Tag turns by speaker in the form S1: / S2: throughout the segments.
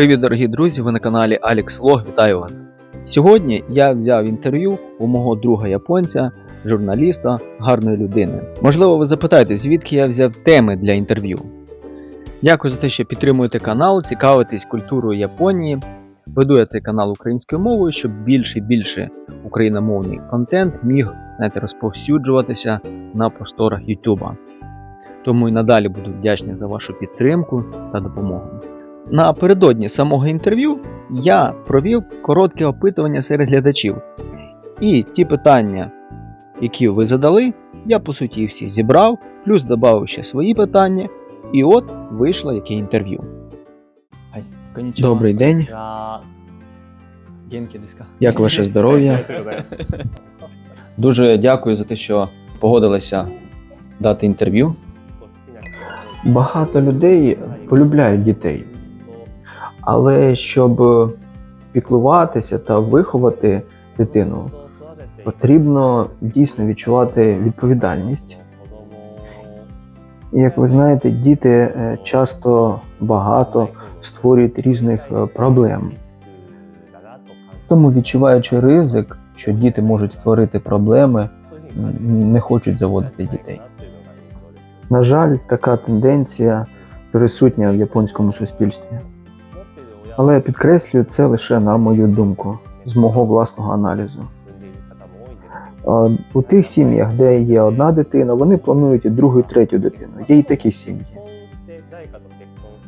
S1: Привіт, дорогі друзі! Ви на каналі Alex Log. Вітаю вас! Сьогодні я взяв інтерв'ю у мого друга японця, журналіста, гарної людини. Можливо, ви запитаєте, звідки я взяв теми для інтерв'ю. Дякую за те, що підтримуєте канал, цікавитесь культурою Японії. Веду я цей канал українською мовою, щоб більше і більше україномовний контент міг знаєте, розповсюджуватися на просторах Ютуба. Тому і надалі буду вдячний за вашу підтримку та допомогу. Напередодні самого інтерв'ю я провів коротке опитування серед глядачів. І ті питання, які ви задали, я по суті всі зібрав, плюс додав ще свої питання, і от вийшло яке інтерв'ю.
S2: Добрий день. Як ваше здоров'я? Дуже дякую за те, що погодилися дати інтерв'ю. Багато людей полюбляють дітей, але щоб піклуватися та виховати дитину, потрібно дійсно відчувати відповідальність. Як ви знаєте, діти е, часто багато створюють різних е, проблем. Тому, відчуваючи ризик, що діти можуть створити проблеми, не хочуть заводити дітей. На жаль, така тенденція присутня в японському суспільстві. Але підкреслюю це лише на мою думку, з мого власного аналізу. У тих сім'ях, де є одна дитина, вони планують і другу, і третю дитину. Є і такі сім'ї.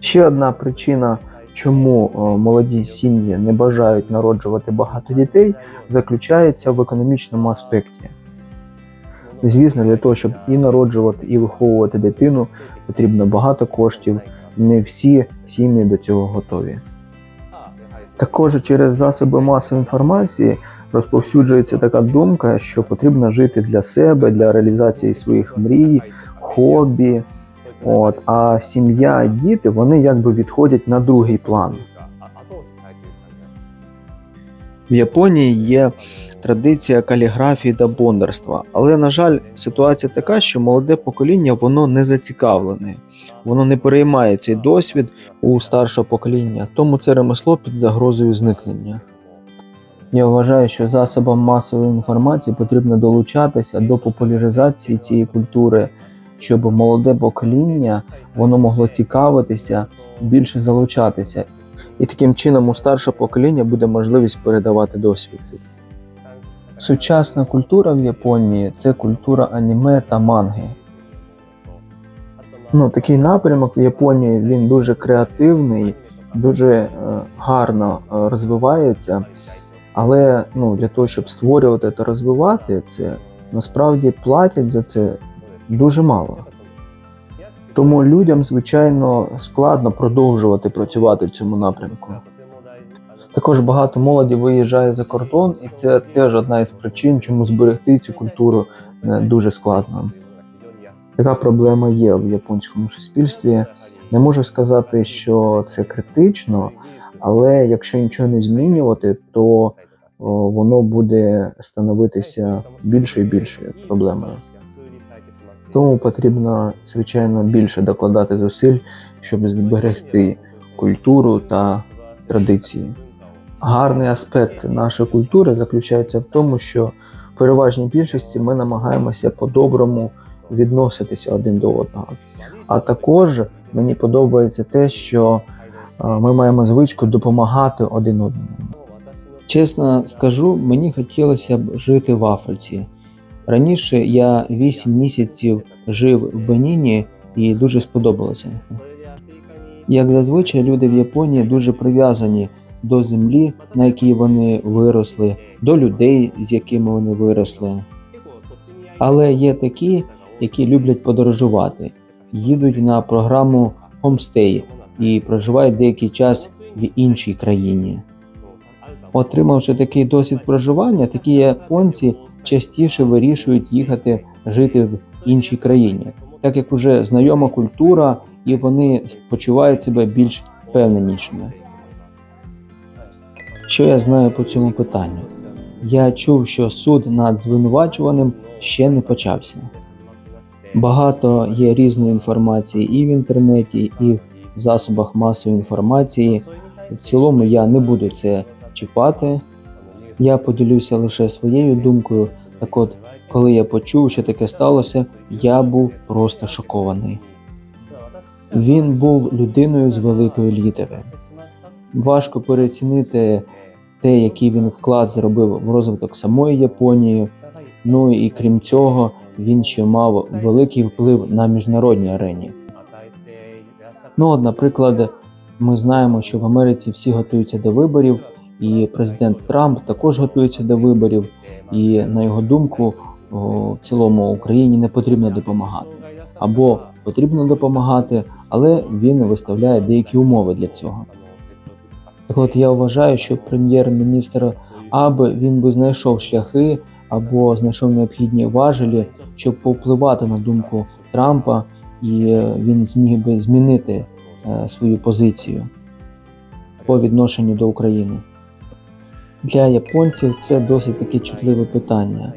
S2: Ще одна причина, чому молоді сім'ї не бажають народжувати багато дітей, заключається в економічному аспекті. Звісно, для того, щоб і народжувати, і виховувати дитину, потрібно багато коштів. Не всі сім'ї до цього готові. Також через засоби масової інформації розповсюджується така думка, що потрібно жити для себе, для реалізації своїх мрій, хобі. От, а сім'я діти вони якби відходять на другий план. В Японії є традиція каліграфії та бондарства, але, на жаль, ситуація така, що молоде покоління воно не зацікавлене, воно не переймає цей досвід у старшого покоління, тому це ремесло під загрозою зникнення. Я вважаю, що засобам масової інформації потрібно долучатися до популяризації цієї культури, щоб молоде покоління воно могло цікавитися, більше залучатися. І таким чином у старше покоління буде можливість передавати досвід. Сучасна культура в Японії це культура аніме та манги. Ну, такий напрямок в Японії він дуже креативний, дуже е, гарно е, розвивається. Але ну, для того, щоб створювати та розвивати це, насправді платять за це дуже мало. Тому людям, звичайно, складно продовжувати працювати в цьому напрямку. Також багато молоді виїжджає за кордон, і це теж одна із причин, чому зберегти цю культуру е, дуже складно. Така проблема є в японському суспільстві. Не можу сказати, що це критично, але якщо нічого не змінювати, то воно буде становитися більшою і більшою проблемою. Тому потрібно, звичайно, більше докладати зусиль, щоб зберегти культуру та традиції. Гарний аспект нашої культури заключається в тому, що в переважній більшості ми намагаємося по-доброму відноситися один до одного. А також мені подобається те, що ми маємо звичку допомагати один одному. Чесно скажу, мені хотілося б жити в Африці. Раніше я 8 місяців жив в Беніні і дуже сподобалося. Як зазвичай, люди в Японії дуже прив'язані до землі, на якій вони виросли, до людей, з якими вони виросли. Але є такі, які люблять подорожувати, їдуть на програму Homestay і проживають деякий час в іншій країні. Отримавши такий досвід проживання, такі японці частіше вирішують їхати жити в іншій країні, так як уже знайома культура і вони почувають себе більш впевненішими. Що я знаю по цьому питанню? Я чув, що суд над звинувачуваним ще не почався. Багато є різної інформації і в інтернеті, і в засобах масової інформації В цілому я не буду це чіпати. Я поділюся лише своєю думкою. Так от, коли я почув, що таке сталося, я був просто шокований. Він був людиною з великої літери. Важко переоцінити те, який він вклад зробив в розвиток самої Японії. Ну і крім цього, він ще мав великий вплив на міжнародній арені. Ну, от, наприклад, ми знаємо, що в Америці всі готуються до виборів, і президент Трамп також готується до виборів. І на його думку, в цілому Україні не потрібно допомагати. Або потрібно допомагати, але він виставляє деякі умови для цього. Так от я вважаю, що прем'єр-міністр аби він би знайшов шляхи або знайшов необхідні важелі, щоб повпливати на думку Трампа, і е, він зміг би змінити е, свою позицію по відношенню до України. Для японців це досить таке чутливе питання.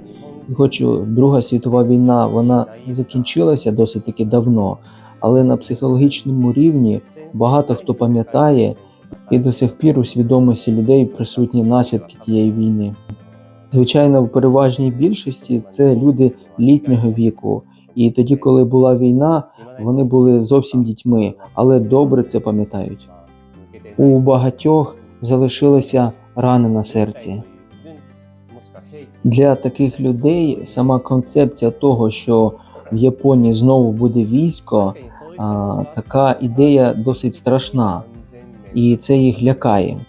S2: І Хоч Друга світова війна вона закінчилася досить таки давно, але на психологічному рівні багато хто пам'ятає і до сих пір у свідомості людей присутні наслідки тієї війни. Звичайно, в переважній більшості це люди літнього віку, і тоді, коли була війна, вони були зовсім дітьми, але добре це пам'ятають. У багатьох залишилися рани на серці. Для таких людей сама концепція того, що в Японії знову буде військо, а, така ідея досить страшна, і це їх лякає.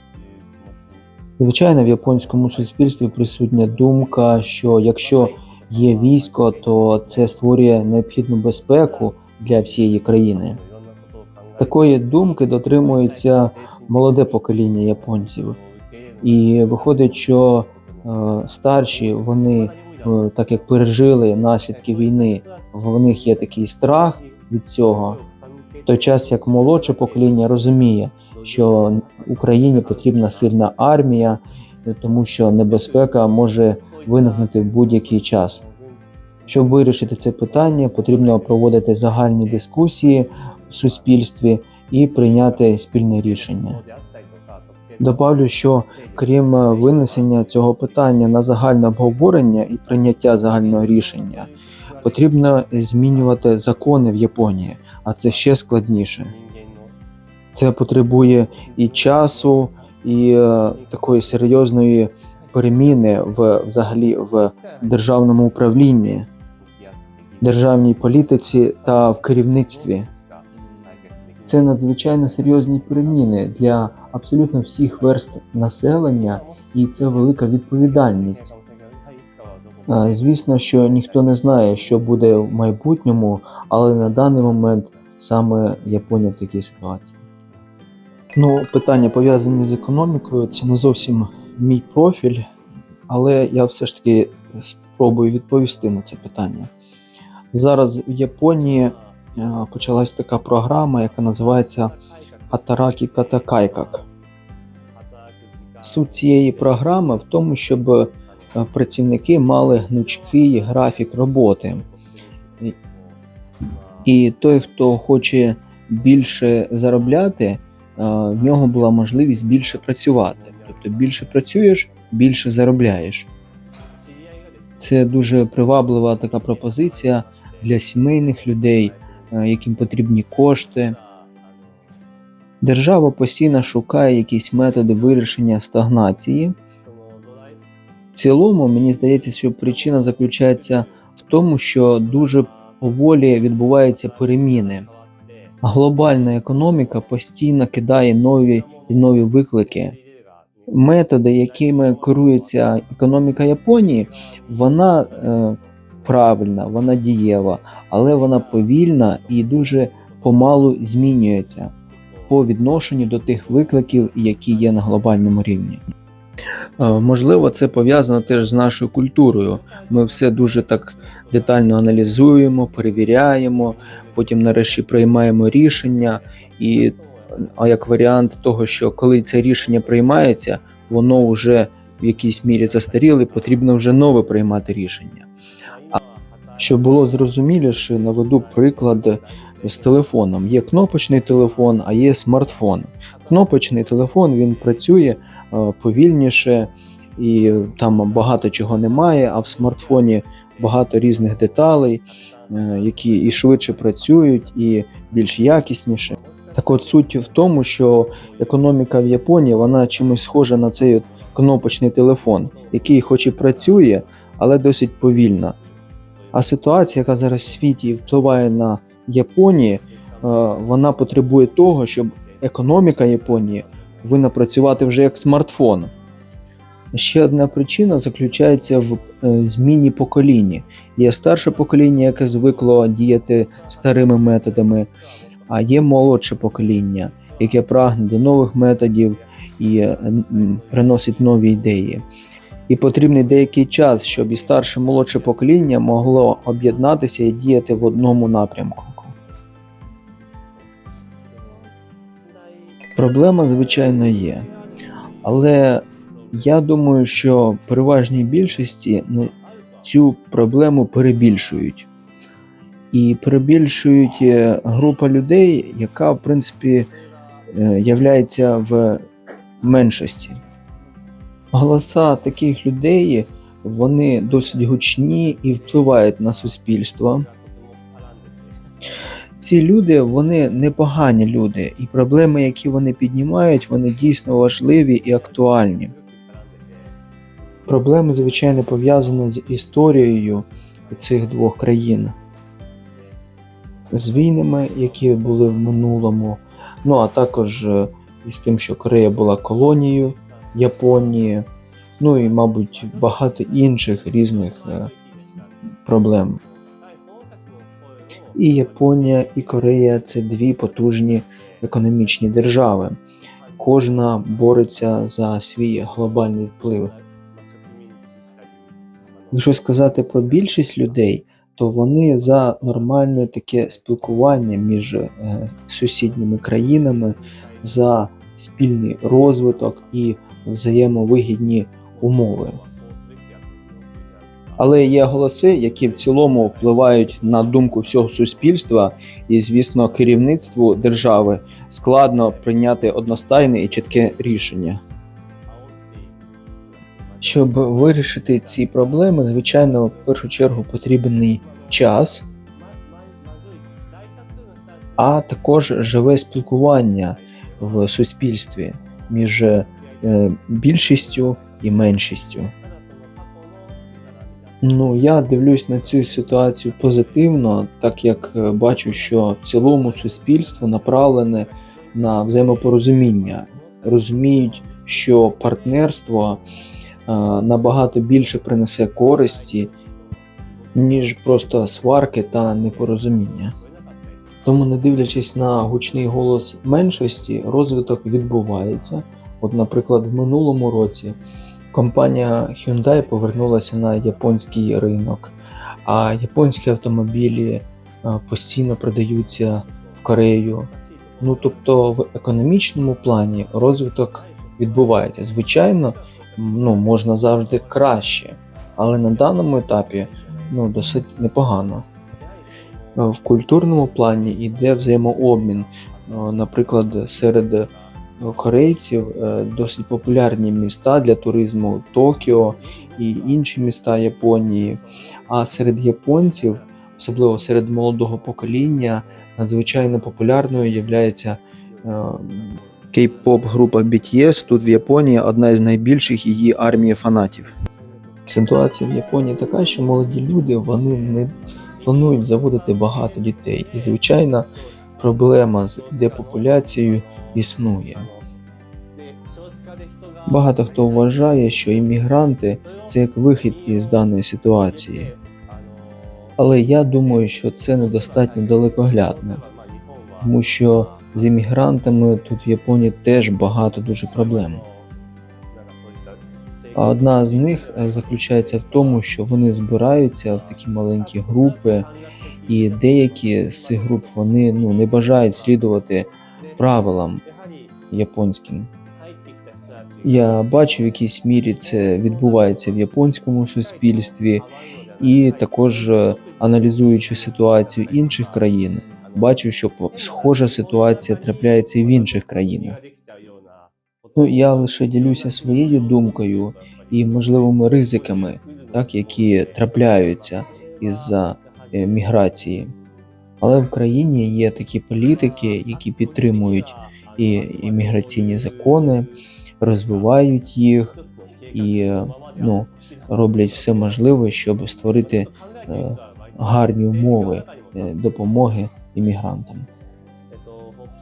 S2: Звичайно, в японському суспільстві присутня думка, що якщо є військо, то це створює необхідну безпеку для всієї країни. Такої думки дотримується молоде покоління японців, і виходить, що е, старші вони, е, так як пережили наслідки війни, в них є такий страх від цього. В той час як молодше покоління розуміє, що Україні потрібна сильна армія, тому що небезпека може виникнути в будь-який час. Щоб вирішити це питання, потрібно проводити загальні дискусії в суспільстві і прийняти спільне рішення. Добавлю, що крім винесення цього питання на загальне обговорення і прийняття загального рішення, потрібно змінювати закони в Японії, а це ще складніше. Це потребує і часу, і е, такої серйозної переміни в взагалі в державному управлінні, державній політиці та в керівництві. Це надзвичайно серйозні переміни для абсолютно всіх верст населення, і це велика відповідальність. Е, Звісно, що ніхто не знає, що буде в майбутньому, але на даний момент саме Японія в такій ситуації. Ну, питання пов'язані з економікою, це не зовсім мій профіль, але я все ж таки спробую відповісти на це питання. Зараз в Японії е, почалась така програма, яка називається Атаракі Катакайкак. Суть цієї програми в тому, щоб працівники мали гнучкий графік роботи. І- І той, хто хоче більше заробляти, е, в нього була можливість більше працювати. Тобто більше працюєш, більше заробляєш. Це дуже приваблива така пропозиція для сімейних людей, е, яким потрібні кошти. Держава постійно шукає якісь методи вирішення стагнації. Цілому, мені здається, що причина заключається в тому, що дуже поволі відбуваються переміни. Глобальна економіка постійно кидає нові і нові виклики. Методи, якими керується економіка Японії, вона е, правильна, вона дієва, але вона повільна і дуже помалу змінюється по відношенню до тих викликів, які є на глобальному рівні. Е, Можливо, це пов'язано теж з нашою культурою. Ми все дуже так детально аналізуємо, перевіряємо, потім нарешті приймаємо рішення. І а як варіант того, що коли це рішення приймається, воно вже в якійсь мірі застаріле, потрібно вже нове приймати рішення. Щоб було зрозуміліше, наведу приклад з телефоном. Є кнопочний телефон, а є смартфон. Кнопочний телефон він працює е, повільніше і там багато чого немає, а в смартфоні багато різних деталей, е, які і швидше працюють, і більш якісніше. Так от суть в тому, що економіка в Японії вона чимось схожа на цей от кнопочний телефон, який хоч і працює, але досить повільно. А ситуація, яка зараз в світі впливає на Японію, е, вона потребує того, щоб економіка Японії повинна працювати вже як смартфон. Ще одна причина заключається в е, зміні покоління. Є старше покоління, яке звикло діяти старими методами, а є молодше покоління, яке прагне до нових методів і е, приносить нові ідеї. І потрібний деякий час, щоб і старше молодше покоління могло об'єднатися і діяти в одному напрямку. Проблема, звичайно, є. Але я думаю, що переважній більшості ну, цю проблему перебільшують. І перебільшують е, група людей, яка, в принципі, е, являється в меншості. Голоса таких людей вони досить гучні і впливають на суспільство. Ці люди вони непогані люди, і проблеми, які вони піднімають, вони дійсно важливі і актуальні. Проблеми, звичайно, пов'язані з історією цих двох країн, з війнами, які були в минулому, ну а також е, із тим, що Корея була колонією Японії, ну і, мабуть, багато інших різних е, проблем. І Японія, і Корея це дві потужні економічні держави. Кожна бореться за свій глобальний вплив. Якщо сказати про більшість людей, то вони за нормальне таке спілкування між е, сусідніми країнами, за спільний розвиток і взаємовигідні умови. Але є голоси, які в цілому впливають на думку всього суспільства, і, звісно, керівництву держави складно прийняти одностайне і чітке рішення. Щоб вирішити ці проблеми, звичайно, в першу чергу потрібний час, а також живе спілкування в суспільстві між е, більшістю і меншістю. Ну, я дивлюсь на цю ситуацію позитивно, так як е, бачу, що в цілому суспільство направлене на взаємопорозуміння, розуміють, що партнерство е, набагато більше принесе користі, ніж просто сварки та непорозуміння. Тому, не дивлячись на гучний голос меншості, розвиток відбувається. От, наприклад, в минулому році компанія Hyundai повернулася на японський ринок, а японські автомобілі е, постійно продаються в Корею. Ну тобто в економічному плані розвиток відбувається. Звичайно, ну, можна завжди краще, але на даному етапі ну, досить непогано. Е, В культурному плані йде взаємообмін. Е, Наприклад, серед корейців е, досить популярні міста для туризму Токіо і інші міста Японії. А серед японців, особливо серед молодого покоління, надзвичайно популярною є кей-поп група BTS. Тут в Японії одна із найбільших її армії фанатів. Ситуація в Японії така, що молоді люди вони не планують заводити багато дітей. І, звичайно, проблема з депопуляцією існує. Багато хто вважає, що іммігранти це як вихід із даної ситуації. Але я думаю, що це недостатньо далекоглядно, тому що з іммігрантами тут в Японії теж багато дуже проблем. А одна з них е, заключається в тому, що вони збираються в такі маленькі групи, і деякі з цих груп вони ну, не бажають слідувати правилам японським. Я бачу, в якійсь мірі це відбувається в японському суспільстві, і також е, аналізуючи ситуацію інших країн, бачу, що схожа ситуація трапляється і в інших країнах. Ну, я лише ділюся своєю думкою і можливими ризиками, так, які трапляються із-за е, міграції. Але в країні є такі політики, які підтримують і імміграційні закони, розвивають їх і е, ну, роблять все можливе, щоб створити е, гарні умови е, допомоги іммігрантам.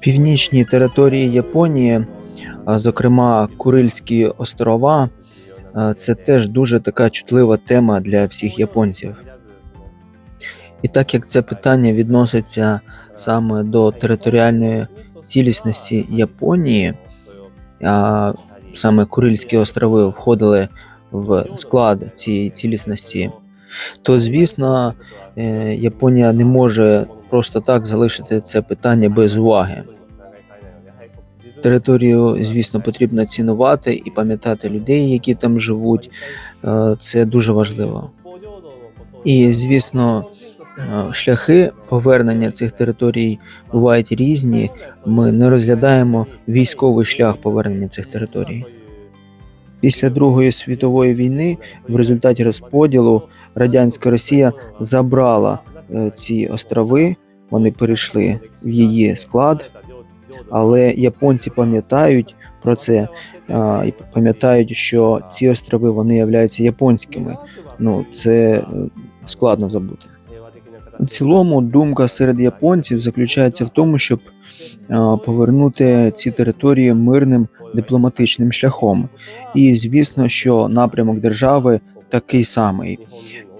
S2: Північні території Японії, зокрема Курильські острова, це теж дуже така чутлива тема для всіх японців. І так як це питання відноситься саме до територіальної цілісності Японії, а саме Курильські острови входили в склад цієї цілісності, то звісно, е, Японія не може просто так залишити це питання без уваги. Територію, звісно, потрібно цінувати і пам'ятати людей, які там живуть. Е, Це дуже важливо. І, звісно, шляхи повернення цих територій бувають різні. Ми не розглядаємо військовий шлях повернення цих територій. Після Другої світової війни, в результаті розподілу, радянська Росія забрала е, ці острови, вони перейшли в її склад, але японці пам'ятають про це а, і пам'ятають, що ці острови вони являються японськими. Ну це е, складно забути. У цілому думка серед японців заключається в тому, щоб повернути ці території мирним дипломатичним шляхом. І звісно, що напрямок держави такий самий.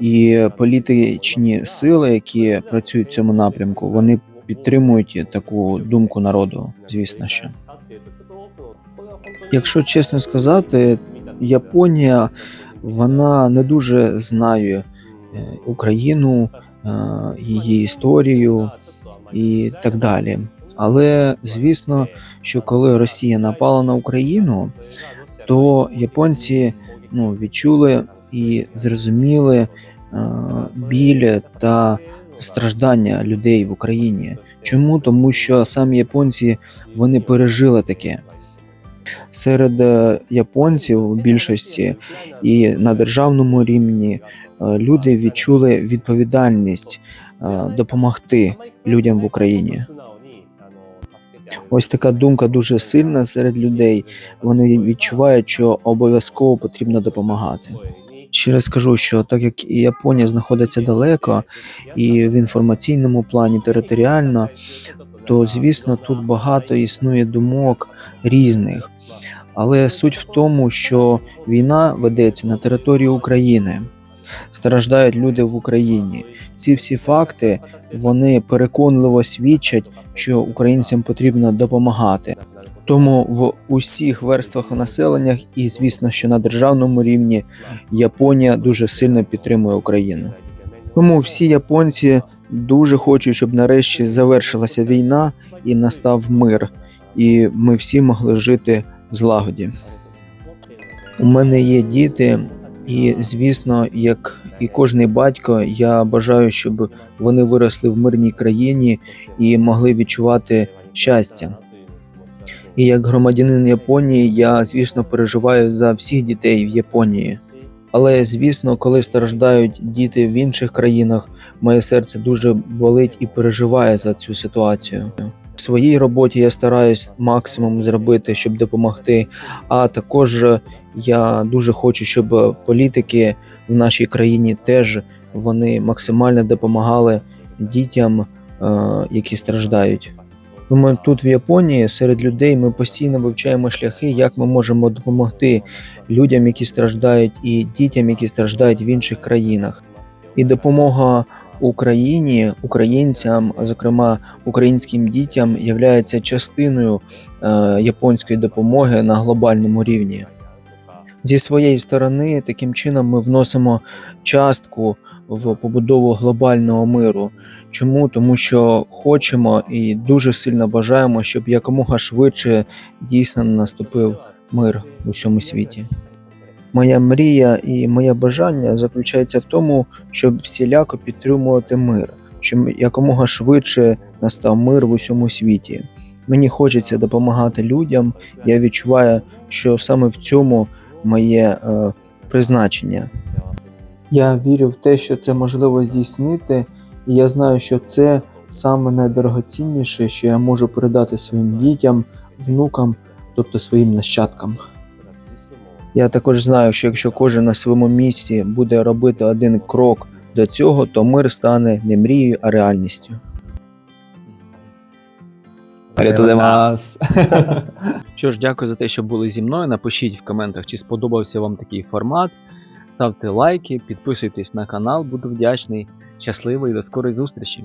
S2: І політичні сили, які працюють в цьому напрямку, вони підтримують таку думку народу. Звісно, що якщо чесно сказати, Японія вона не дуже знає е, Україну, е, її історію і так далі. Але звісно, що коли Росія напала на Україну, то японці ну, відчули і зрозуміли е, біль та страждання людей в Україні. Чому? Тому що самі японці вони пережили таке. Серед е, японців в більшості і на державному рівні е, люди відчули відповідальність е, допомогти людям в Україні. Ось така думка дуже сильна серед людей. Вони відчувають, що обов'язково потрібно допомагати. Ще раз скажу, що так як і Японія знаходиться далеко, і в інформаційному плані територіально, то звісно тут багато існує думок різних. Але суть в тому, що війна ведеться на території України. Страждають люди в Україні. Ці всі факти вони переконливо свідчать, що українцям потрібно допомагати. Тому в усіх верствах населення, і звісно, що на державному рівні Японія дуже сильно підтримує Україну. Тому всі японці дуже хочуть, щоб нарешті завершилася війна і настав мир, і ми всі могли жити в злагоді. У мене є діти, і звісно, як і кожний батько, я бажаю, щоб вони виросли в мирній країні і могли відчувати щастя. І як громадянин Японії, я звісно переживаю за всіх дітей в Японії. Але звісно, коли страждають діти в інших країнах, моє серце дуже болить і переживає за цю ситуацію. Своїй роботі я стараюсь максимум зробити, щоб допомогти. А також я дуже хочу, щоб політики в нашій країні теж вони максимально допомагали дітям, е, які страждають. Думаю, тут в Японії серед людей ми постійно вивчаємо шляхи, як ми можемо допомогти людям, які страждають, і дітям, які страждають в інших країнах. І допомога Україні, українцям, зокрема українським дітям, є частиною е, японської допомоги на глобальному рівні. Зі своєї сторони, таким чином ми вносимо частку в побудову глобального миру. Чому? Тому що хочемо і дуже сильно бажаємо, щоб якомога швидше дійсно наступив мир у всьому світі. Моя мрія і моє бажання заключається в тому, щоб всіляко підтримувати мир, щоб якомога швидше настав мир в усьому світі. Мені хочеться допомагати людям. Я відчуваю, що саме в цьому моє е, призначення. Я вірю в те, що це можливо здійснити, і я знаю, що це саме найдорогоцінніше, що я можу передати своїм дітям, внукам, тобто своїм нащадкам. Я також знаю, що якщо кожен на своєму місці буде робити один крок до цього, то мир стане не мрією, а реальністю.
S1: Що ж, дякую за те, що були зі мною. Напишіть в коментах, чи сподобався вам такий формат. Ставте лайки, підписуйтесь на канал, буду вдячний. Щасливо і до скорої зустрічі!